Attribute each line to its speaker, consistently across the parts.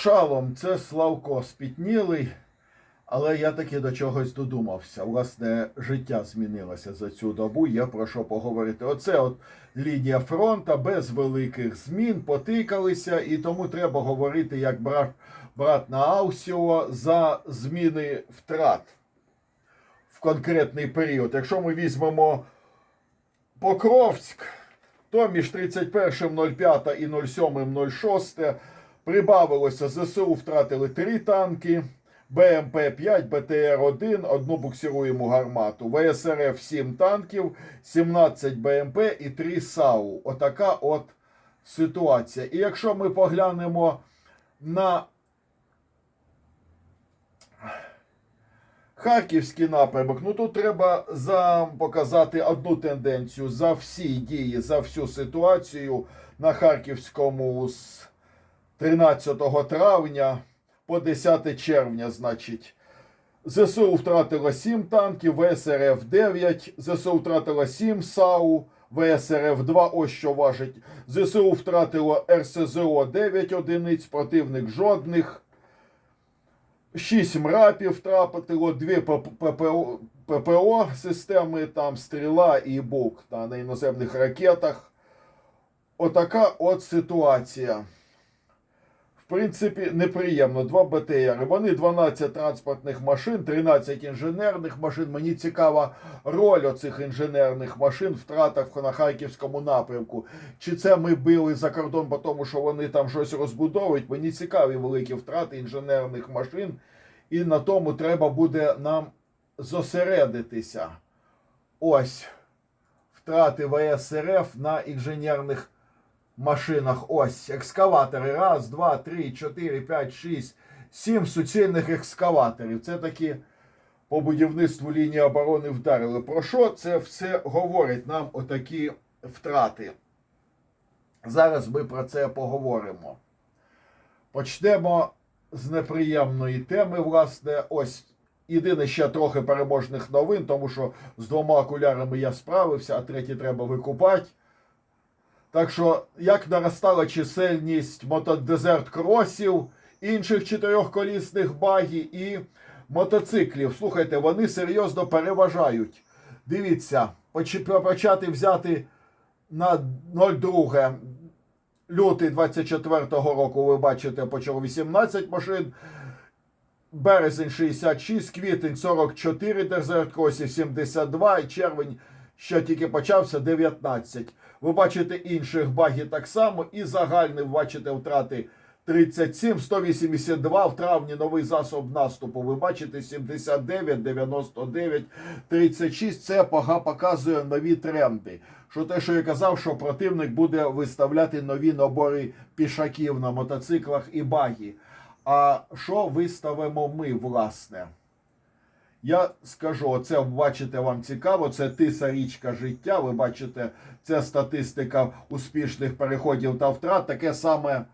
Speaker 1: шалом це Славко спітнілий, але я таки до чогось додумався. Власне, життя змінилося за цю добу. Є про що поговорити. Оце от лінія фронта без великих змін, потикалися, і тому треба говорити як брат, брат на Аусіо за зміни втрат в конкретний період. Якщо ми візьмемо Покровськ, то між 31.05 і 07.06 прибавилося ЗСУ втратили 3 танки, БМП-5, БТР-1, одну буксируємо гармату, ВСРФ 7 танків, 17 БМП і 3 САУ. Отака от ситуація. І якщо ми поглянемо на Харківський напрямок. Ну тут треба за показати одну тенденцію за всі дії, за всю ситуацію на Харківському з 13 травня по 10 червня, значить. ЗСУ втратило 7 танків, ВСРФ 9, ЗСУ втратило 7 САУ, ВСРФ 2, ось що важить. ЗСУ втратило РСЗО 9 одиниць, противник жодних. 6 мрапів втратило, 2 ППО, ППО системи, там стріла і бук на іноземних ракетах. Отака от ситуація. Принципі, неприємно. Два БТР. Вони 12 транспортних машин, 13 інженерних машин. Мені цікава роль оцих інженерних машин в на Харківському напрямку. Чи це ми били за кордон, тому що вони там щось розбудовують? Мені цікаві великі втрати інженерних машин, і на тому треба буде нам зосередитися. Ось втрати ВСРФ на інженерних машинах. Ось екскаватори. Раз, два, три, чотири, п'ять, шість, сім суцільних екскаваторів. Це такі по будівництву лінії оборони вдарили. Про що це все говорить нам отакі втрати? Зараз ми про це поговоримо. Почнемо з неприємної теми, власне, ось. Єдине ще трохи переможних новин, тому що з двома окулярами я справився, а третій треба викупати. Так що, як наростала чисельність мотодезерт кросів, інших чотирьохколісних багів і мотоциклів. Слухайте, вони серйозно переважають. Дивіться, поч- почати взяти на 02 лютий 24-го року, ви бачите, почало 18 машин. Березень 66, квітень 44 дезерт кросів, 72 і червень, що тільки почався, 19. Ви бачите інших багів так само, і загальний бачите втрати 37, 182 в травні новий засоб наступу. Ви бачите 79, 99, 36. Це показує нові тренди. Що те, що я казав, що противник буде виставляти нові набори пішаків на мотоциклах і багі. А що виставимо ми, власне? Я скажу, оце бачите, вам цікаво, це тиса річка життя. Ви бачите, це статистика успішних переходів та втрат. Таке саме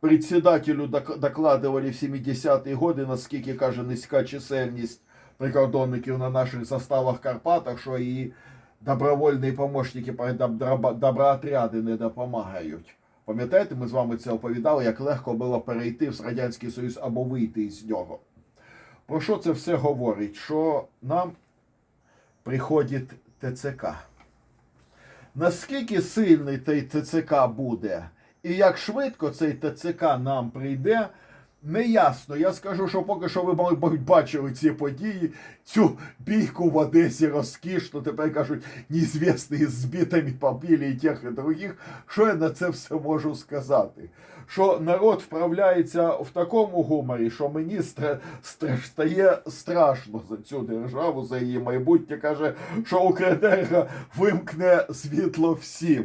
Speaker 1: председателю док- докладували в 70-ті годи, наскільки каже низька чисельність прикордонників на наших заставах Карпатах, що і добровольні помощники, добро- доброотряди не допомагають. Пам'ятаєте, ми з вами це оповідали, як легко було перейти в Радянський Союз або вийти з нього. Про що це все говорить? Що нам приходить ТЦК. Наскільки сильний цей ТЦК буде, і як швидко цей ТЦК нам прийде, не ясно. Я скажу, що поки що ви, бачили ці події, цю бійку в Одесі розкішну, тепер кажуть, неізвісні з збитими побили і тих, і других. Що я на це все можу сказати? Що народ вправляється в такому гуморі, що мені стра- стра- стає страшно за цю державу, за її майбутнє. Каже, що Укренерго вимкне світло всім.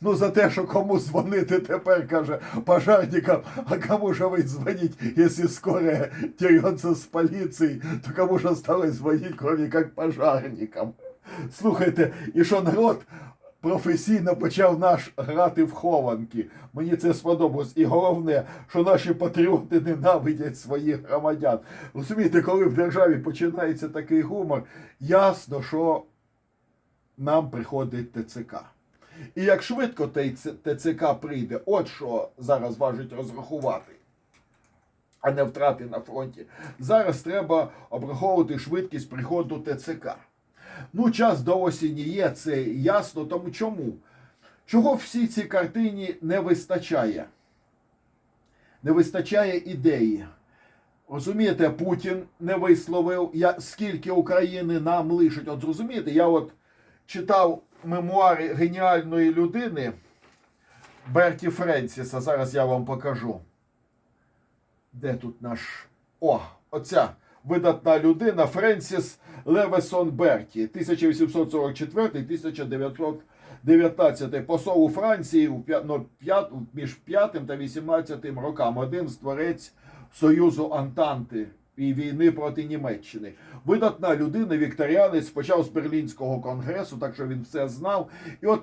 Speaker 1: Ну, за те, що кому дзвонити тепер, каже, пожарникам, а кому же ви дзвонить, якщо скоро дерется з поліції, то кому ж осталось дзвонить, кроме як пожарникам. Слухайте, і що народ професійно почав наш грати в хованки. Мені це сподобалось. І головне, що наші патріоти ненавидять своїх громадян. Розумієте, коли в державі починається такий гумор, ясно, що нам приходить ТЦК. І як швидко ТЦК прийде, от що зараз важить розрахувати, а не втрати на фронті. Зараз треба обраховувати швидкість приходу ТЦК. Ну, час до осені є, це ясно. Тому чому? Чого всій цій картині не вистачає? Не вистачає ідеї. Розумієте, Путін не висловив, я, скільки України нам лишить. От зрозумієте, я от читав мемуари геніальної людини Берті Френсіса. Зараз я вам покажу. Де тут наш. О, оця видатна людина Френсіс Левесон Берті, 1844-1919, посол у Франції у ну, між 5 та 18 рокам. Один з творець Союзу Антанти і війни проти Німеччини. Видатна людина, вікторіанець, почав з Берлінського конгресу, так що він все знав. І от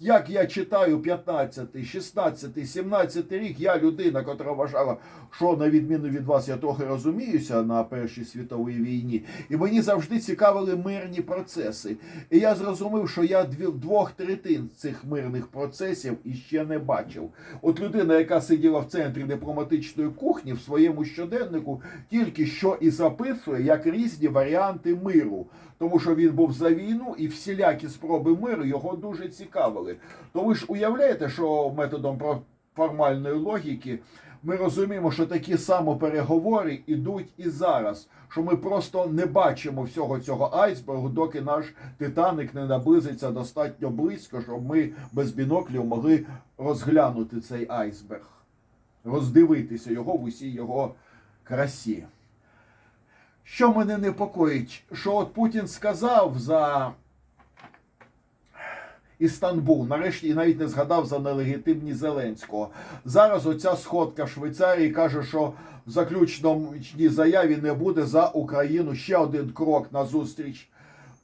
Speaker 1: як я читаю 15, 16, 17 рік, я людина, котра вважала, що на відміну від вас я трохи розуміюся на Першій світовій війні, і мені завжди цікавили мирні процеси. І я зрозумів, що я двох третин цих мирних процесів іще не бачив. От людина, яка сиділа в центрі дипломатичної кухні в своєму щоденнику, тільки що і записує як різні варіанти миру. Тому що він був за війну і всілякі спроби миру його дуже цікавили. То ви ж уявляєте, що методом формальної логіки ми розуміємо, що такі само переговори ідуть і зараз. Що ми просто не бачимо всього цього айсбергу, доки наш Титаник не наблизиться достатньо близько, щоб ми без біноклів могли розглянути цей айсберг, роздивитися його в усій його красі. Що мене непокоїть, що от Путін сказав за Істанбул, нарешті і навіть не згадав за нелегітимність Зеленського. Зараз оця сходка Швейцарії каже, що в заключній заяві не буде за Україну ще один крок на зустріч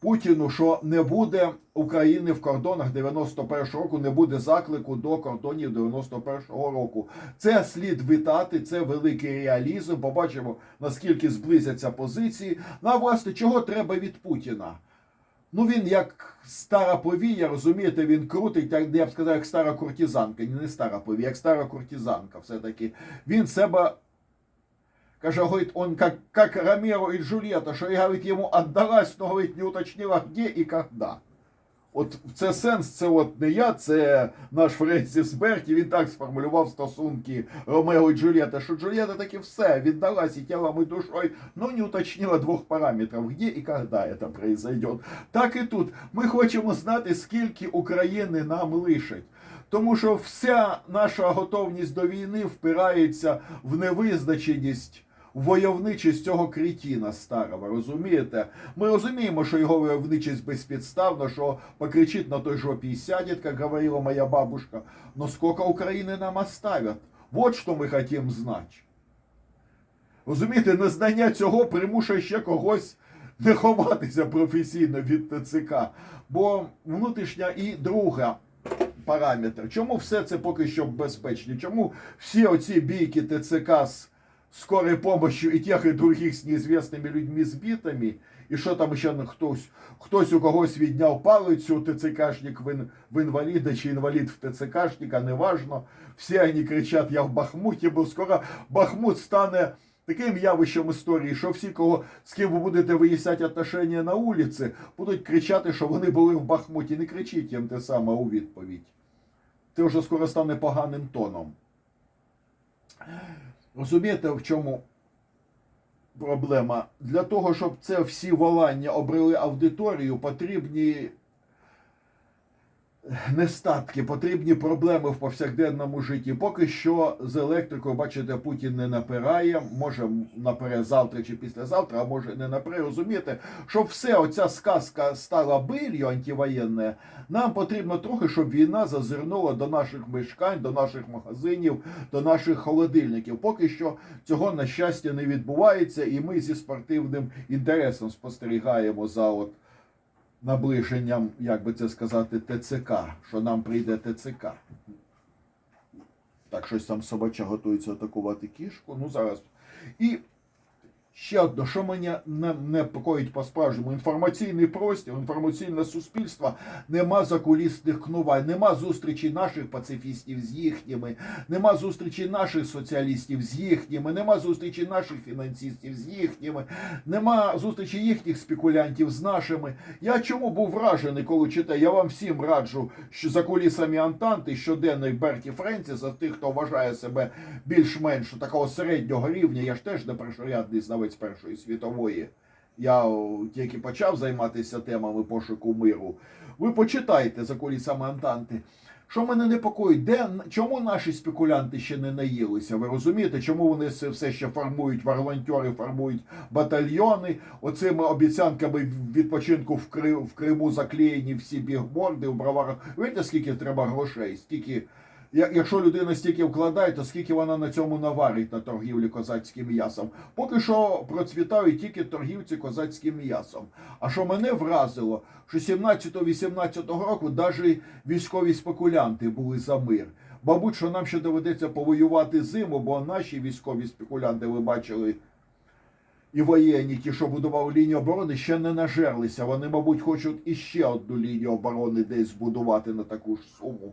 Speaker 1: Путіну, що не буде України в кордонах 91-го року, не буде заклику до кордонів 91-го року. Це слід вітати, це великий реалізм. Побачимо, наскільки зблизяться позиції. Ну, а власне, чого треба від Путіна? Ну, він як стара повія, розумієте, він крутить, як я б сказав, як стара куртизанка. Ні, не стара повія, як стара куртизанка. Все-таки він себе Каже, говорить, он как, как Ромеро і Джульєта, що я, говорить, йому віддалась, но, говорить, не уточнила, где і когда. От це сенс, це от не я, це наш Френсіс Берті, він так сформулював стосунки Ромео і Джульєта, що Джульєта таки все, віддалась і тілом, і душою, но не уточнила двох параметрів, где і когда це произойдет. Так і тут. Ми хочемо знати, скільки України нам лишить. Тому що вся наша готовність до війни впирається в невизначеність, войовничість цього крітіна старого. Розумієте? Ми розуміємо, що його войовничість безпідставна, що покричить на той жопі і сядет, як говорила моя бабушка. Но сколько України нам оставят? Вот що ми хотім знати. Розумієте, незнання цього примушує ще когось не ховатися професійно від ТЦК. Бо внутрішня і друга параметр. Чому все це поки що безпечно? Чому всі оці бійки ТЦК з скорой помощью і тих, і других з неізвісними людьми збитими, і що там ще ну, хтось, хтось у когось відняв палицю, ТЦКшник в, ін, в інваліда чи інвалід в ТЦКшника, неважно. Всі вони кричать, я в Бахмуті, бо скоро Бахмут стане таким явищем історії, що всі, кого з ким ви будете виясняти отношення на вулиці, будуть кричати, що вони були в Бахмуті. Не кричіть їм те саме у відповідь. Це вже скоро стане поганим тоном. Розумієте, в чому проблема? Для того, щоб це всі волання обрели аудиторію, потрібні нестатки, потрібні проблеми в повсякденному житті. Поки що з електрикою, бачите, Путін не напирає, може напере завтра чи післязавтра, а може не напре. Розумієте, щоб все оця сказка стала билью антивоєнне, нам потрібно трохи, щоб війна зазирнула до наших мешкань, до наших магазинів, до наших холодильників. Поки що цього на щастя не відбувається, і ми зі спортивним інтересом спостерігаємо за от наближенням, як би це сказати, ТЦК, що нам прийде ТЦК. Так, щось там собача готується атакувати кішку. Ну зараз. І Ще одне, що мене не непокоїть по-справжньому, інформаційний простір, інформаційне суспільство, нема закулісних кнувань, нема зустрічі наших пацифістів з їхніми, нема зустрічі наших соціалістів з їхніми, нема зустрічі наших фінансистів з їхніми, нема зустрічі їхніх спекулянтів з нашими. Я чому був вражений, коли читаю? Я вам всім раджу, що за кулісами Антанти щоденний Берті Френціса, тих, хто вважає себе більш-менш такого середнього рівня, я ж теж не першорядний знавець Першої світової. Я тільки почав займатися темами пошуку миру. Ви почитайте за кулісами Антанти. Що мене непокоїть, де чому наші спекулянти ще не наїлися? Ви розумієте, чому вони все ще формують волонтери, формують батальйони? Оцими обіцянками відпочинку в, Кри, в Криму заклеєні всі бігборди в броварах. Видите, скільки треба грошей? Скільки, якщо людина стільки вкладає, то скільки вона на цьому наварить на торгівлі козацьким м'ясом? Поки що процвітають тільки торгівці козацьким м'ясом. А що мене вразило, що 17-18 року навіть військові спекулянти були за мир. Мабуть, що нам ще доведеться повоювати зиму, бо наші військові спекулянти, ви бачили, і воєнні, ті, що будували лінію оборони, ще не нажерлися. Вони, мабуть, хочуть іще одну лінію оборони десь збудувати на таку ж суму.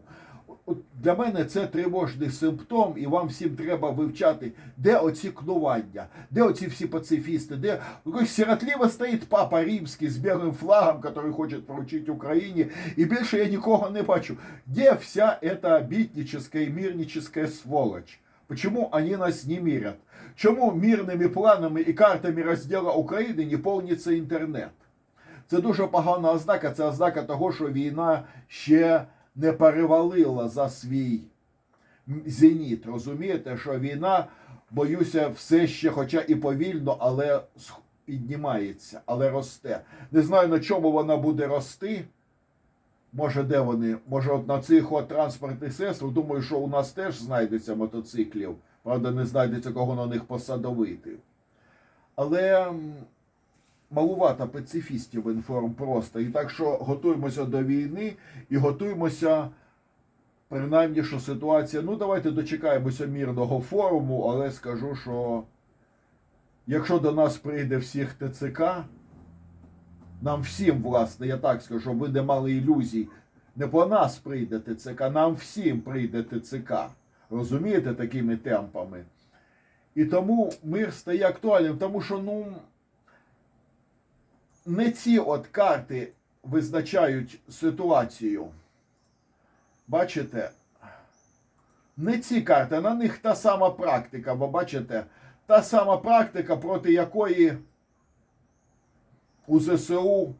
Speaker 1: От для мене це тривожний симптом, і вам всім треба вивчати, де оці кнування, де оці всі пацифісти, де сиротливо стоїть папа римський з білим флагом, який хоче поручити Україні, і більше я нікого не бачу. Де вся эта битническая и мирническая сволочь? Почему они нас не мирят? Чому мирними планами і картами розділу України не повниться інтернет? Це дуже погана ознака. Це ознака того, що війна ще не перевалила за свій зеніт. Розумієте, що війна, боюся, все ще, хоча і повільно, але піднімається, але росте. Не знаю на чому вона буде рости. Може, де вони? Може, от на цих от транспортних средствах. Думаю, що у нас теж знайдеться мотоциклів. Правда, не знайдеться кого на них посадовити. Але малувато пацифістів в інформпросторі. Так що готуємося до війни і готуємося, принаймні, що ситуація. Ну, давайте дочекаємося мірного форуму, але скажу, що якщо до нас прийде всіх ТЦК, нам всім, власне, я так скажу, щоб ви не мали ілюзій. Не по нас прийде ТЦК, нам всім прийде ТЦК. Розумієте, такими темпами. І тому мир стає актуальним, тому що, ну, не ці от карти визначають ситуацію. Бачите? Не ці карти, на них та сама практика, бо бачите, та сама практика, проти якої у ЗСУ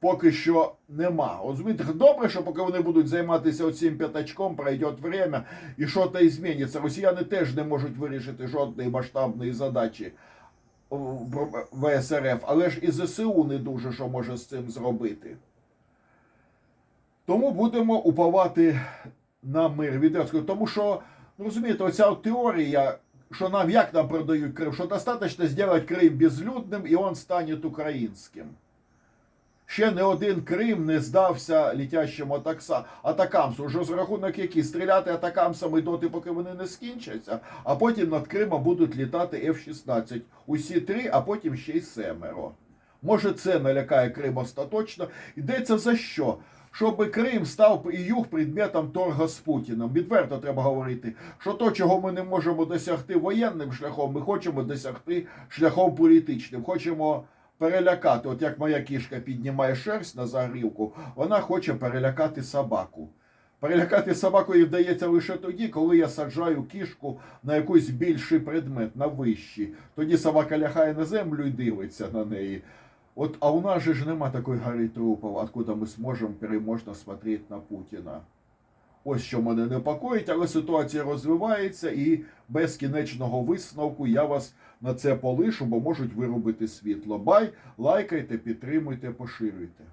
Speaker 1: поки що нема. Розумієте, добре, що поки вони будуть займатися оцим п'ятачком, пройде время і що то зміниться. Росіяни теж не можуть вирішити жодної масштабної задачі в в СРФ, але ж і ЗСУ не дуже що може з цим зробити. Тому будемо уповати на мир від Росії. Тому що, ну, розумієте, оця теорія, що нам як нам продають Крим, що достатньо зробити Крим безлюдним і він стане українським. Ще не один Крим не здався літящим атакса, атакамсу. Вже з рахунок які стріляти атакамсами доти, поки вони не скінчаться, а потім над Кримом будуть літати F-16. Усі три, а потім ще й семеро. Може, це налякає Крим остаточно. Йдеться за що? Щоб Крим став і юг предметом торга з Путіним. Відверто треба говорити, що то, чого ми не можемо досягти воєнним шляхом, ми хочемо досягти шляхом політичним. Хочемо перелякати. От як моя кішка піднімає шерсть на загрівку, вона хоче перелякати собаку. Перелякати собаку їй вдається лише тоді, коли я саджаю кішку на якийсь більший предмет, на вищий. Тоді собака лягає на землю і дивиться на неї. От, а у нас же ж нема такої гори трупів, откуда ми зможемо переможно смотреть на Путіна. Ось що мене непокоїть, але ситуація розвивається і без кінечного висновку я вас на це полишу, бо можуть вирубити світло. Бай, лайкайте, підтримуйте, поширюйте.